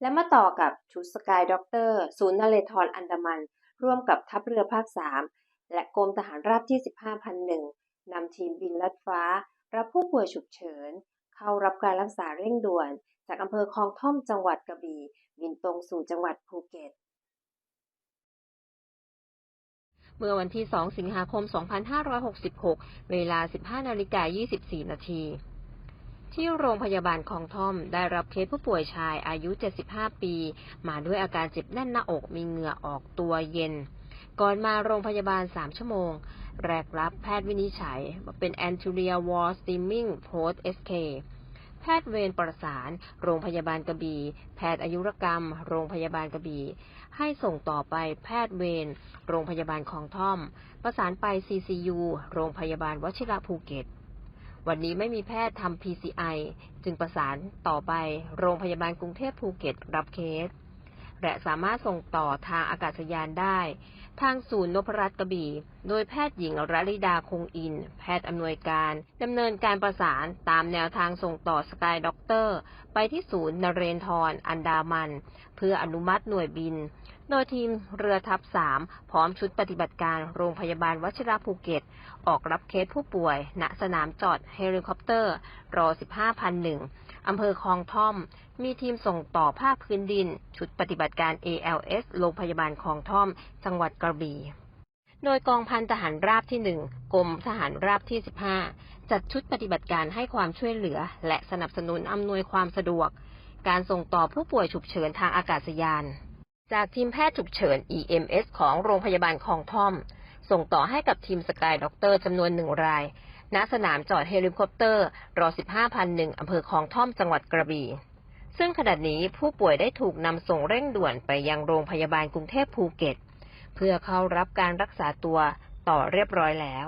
และมาต่อกับชุดสกายด็อกเตอร์ศูนย์นเรศทรอันดามัน ร่วมกับทัพเรือภาค 3 และกรมทหารราบที่ 15พันหนึ่งนำทีมบินลัดฟ้า รับผู้ป่วยฉุกเฉิน เข้ารับการรักษาเร่งด่วน จากอำเภอคลองท่อมจังหวัดกระบี่บินตรงสู่จังหวัดภูเก็ตเมื่อวันที่ 2 สิงหาคม 2566 เวลา 15นาฬิกา24 นาที ที่โรงพยาบาลคลองทอม ได้รับเคสผู้ป่วยชายอายุ 75 ปี มาด้วยอาการเจ็บแน่นหน้าอกมีเหงื่อออกตัวเย็น ก่อนมาโรงพยาบาล 3 ชั่วโมง แรกรับแพทย์วินิจฉัยว่าเป็น anterior wall steaming post SK แพทย์เวรประสาน โรงพยาบาลกระบี่ แพทย์อายุรกรรม โรงพยาบาลกระบี่ ให้ส่งต่อไปแพทย์เวร โรงพยาบาลคลองท่อม ประสานไป CCU โรงพยาบาลวชิระภูเก็ต วันนี้ไม่มีแพทย์ทำ PCI จึงประสานต่อไปโรงพยาบาลกรุงเทพภูเก็ตรับเคส และสามารถส่งต่อทางอากาศยานได้ทางศูนย์นพรัตน์กระบี่ โดยแพทย์หญิงรลิดาคงอิน แพทย์อำนวยการดำเนินการประสานตามแนวทางส่งต่อสกายด็อกเตอร์ไปที่ศูนย์นเรนทรอันดามัน เพื่ออนุมัติหน่วยบิน โดยทีมเรือทัพ3พร้อมชุดปฏิบัติการโรงพยาบาลวชิระภูเก็ต ออกรับเคสผู้ป่วย ณสนามจอดเฮลิคอปเตอร์รอ15,001อำเภอคลองท่อม มีทีมส่งต่อภาคพื้นดิน ชุดปฏิบัติการ ALS โรงพยาบาลคลองท่อม จังหวัดกระบี่ โดยกองพันทหารราบที่1กรมทหารราบที่15จัดชุดปฏิบัติการให้ความช่วยเหลือ และสนับสนุนอำนวยความสะดวก การส่งต่อผู้ป่วยฉุกเฉินทางอากาศยาน จากทีมแพทย์ฉุกเฉิน EMS ของโรงพยาบาลคลองท่อม ส่งต่อให้กับทีมสกายด็อกเตอร์จำนวนหนึ่งรายณสนามจอดเฮลิคอปเตอร์รอ15,001อำเภอคลองท่อมจังหวัดกระบี่ ซึ่งขณะนี้ผู้ป่วยได้ถูกนำส่งเร่งด่วนไปยังโรงพยาบาลกรุงเทพภูเก็ต เพื่อเข้ารับการรักษาตัวต่อเรียบร้อยแล้ว